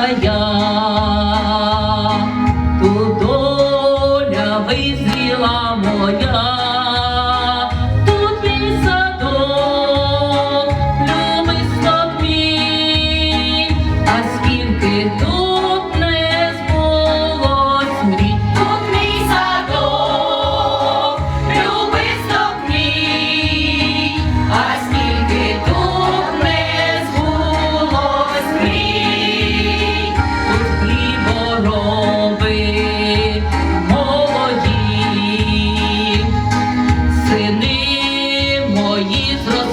Yeah.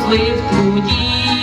Мої в труді.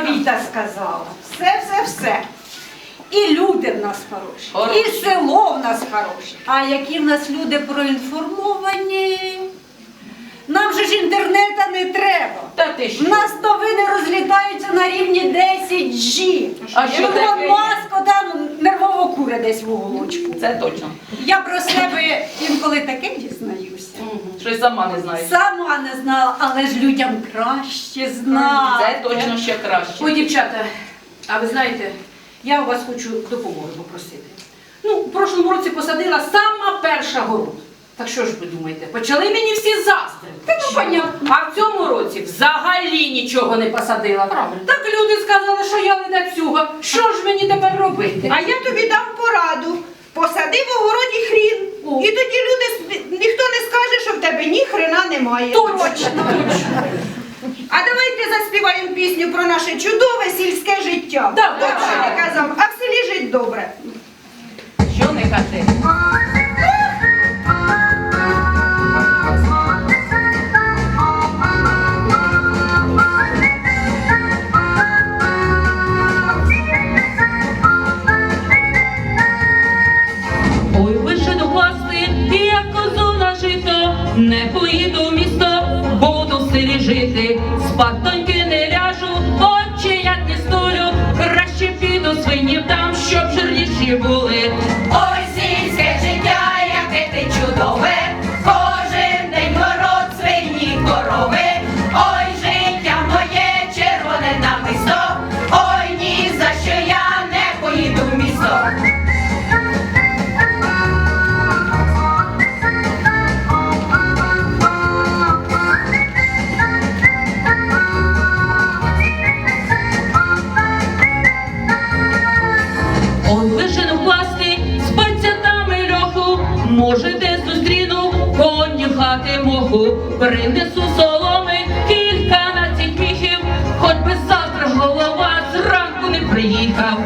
Віта сказала. Все, все, все. І люди в нас хороші, Хороші. і село в нас хороше. А які в нас люди проінформовані? Нам же ж інтернета не треба. Та ти У нас новини розлітаються на рівні 10G. А що Ілон таке? Маск там нервово куре десь в уголочку. Це точно. Я про себе інколи таке дізнаюся. Щось сама не знаєш. Сама не знала, але ж людям краще знати. Це точно ще краще. Ой, дівчата, а ви знаєте, я у вас хочу допомоги попросити. Ну, в прошлому році посадила сама перша город. Так що ж ви думаєте, почали мені всі заздрити? Та ну, понятно. А в цьому році взагалі нічого не посадила. Правильно. Так люди сказали, що я ледацюга. Що ж мені тепер робити? А я тобі дам пораду. Посади в огороді хрін. О. І тоді люди не ні хрена немає. Точно, точно. А давайте заспіваємо пісню про наше чудове сільське життя. Так що не казав, а в селі жить добре. Що не кажи? Жити, Он власти з пальцятами льоху, може, де зустріну коні хати моху, принесу соломи кільканадцять міхів, хоч би завтра голова зранку не приїхав.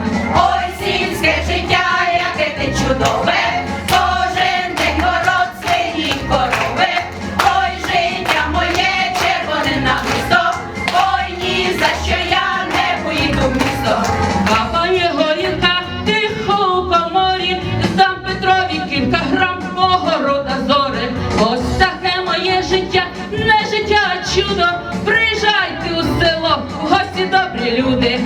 приїжджайте у село, в гості добрі люди.